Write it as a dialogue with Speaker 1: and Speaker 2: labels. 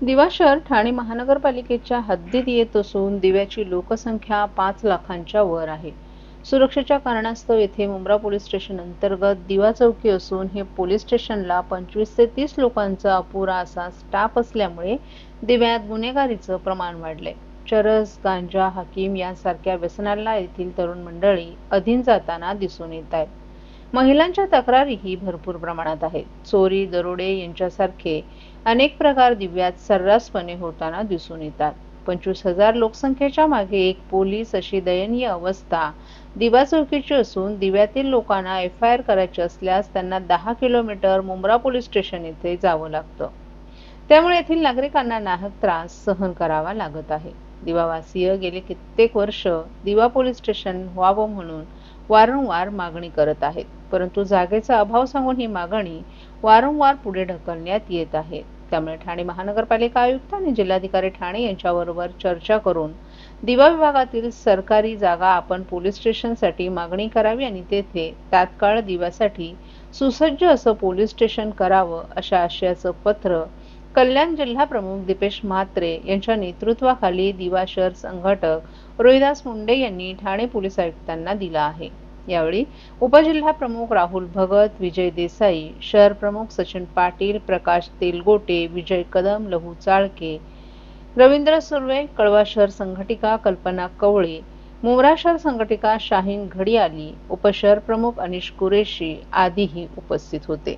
Speaker 1: दिवा शहर ठाणे महानगरपालिकेच्या हद्दीत येत असून दिव्याची लोकसंख्या पाच लाखांच्या वर आहे. सुरक्षेच्या कारणास्तव येथे मुंब्रा पोलीस स्टेशन अंतर्गत दिवा चौकी असून हे पोलीस स्टेशनला पंचवीस ते तीस लोकांचा अपुरा असा स्टाफ असल्यामुळे दिव्यात गुन्हेगारीचं प्रमाण वाढलंय. चरस गांजा हकीम यांसारख्या व्यसनाला येथील तरुण मंडळी अधीन जाताना दिसून येत आहेत. महिलांच्या तक्रारीही भरपूर प्रमाणात आहेत. चोरी दरोडे यांच्यासारखे अनेक प्रकार दिव्यात सर्रासपणे होताना दिसून येतात. पंचवीस हजार लोकसंख्येच्या मागे एक पोलीस अशी दयनीय अवस्था दिवा चौकीची असून दिव्यातील लोकांना एफ आय आर करायचे असल्यास त्यांना दहा किलोमीटर मुंब्रा पोलीस स्टेशन येथे जावं लागतं. त्यामुळे येथील नागरिकांना नाहक त्रास सहन करावा लागत आहे. दिवावासीय गेले कित्येक वर्ष दिवा पोलीस स्टेशन व्हावं म्हणून वारंवार मागणी करत आहेत. परंतु जागेचा अभाव सांगून ही मागणी वारंवार पुढे ढकलण्यात येत आहे. त्यामुळे ठाणे महानगरपालिका आयुक्त आणि जिल्हाधिकारी ठाणे यांच्याबरोबर चर्चा करून दिवा विभागातील सरकारी जागा आपण पोलीस स्टेशनसाठी मागणी करावी आणि तेथे तात्काळ दिव्यासाठी सुसज्ज असं पोलीस स्टेशन करावं अशा आशयाचं पत्र कल्याण जिल्हा प्रमुख दीपेश म्हात्रे यांच्या नेतृत्वाखाली दिवा शहर संघटक रोहिदास मुंडे यांनी ठाणे पोलीस आयुक्तांना दिला आहे. यावेळी उपजिल्हा प्रमुख राहुल भगत विजय देसाई शहर प्रमुख सचिन पाटील प्रकाश तेलगोटे विजय कदम लहू चाळके रवींद्र सुर्वे कळवा शहर संघटिका कल्पना कवळे मुंब्रा शहर संघटिका शाहीन घडियाली उपशहर प्रमुख अनिश कुरेशी आदीही उपस्थित होते.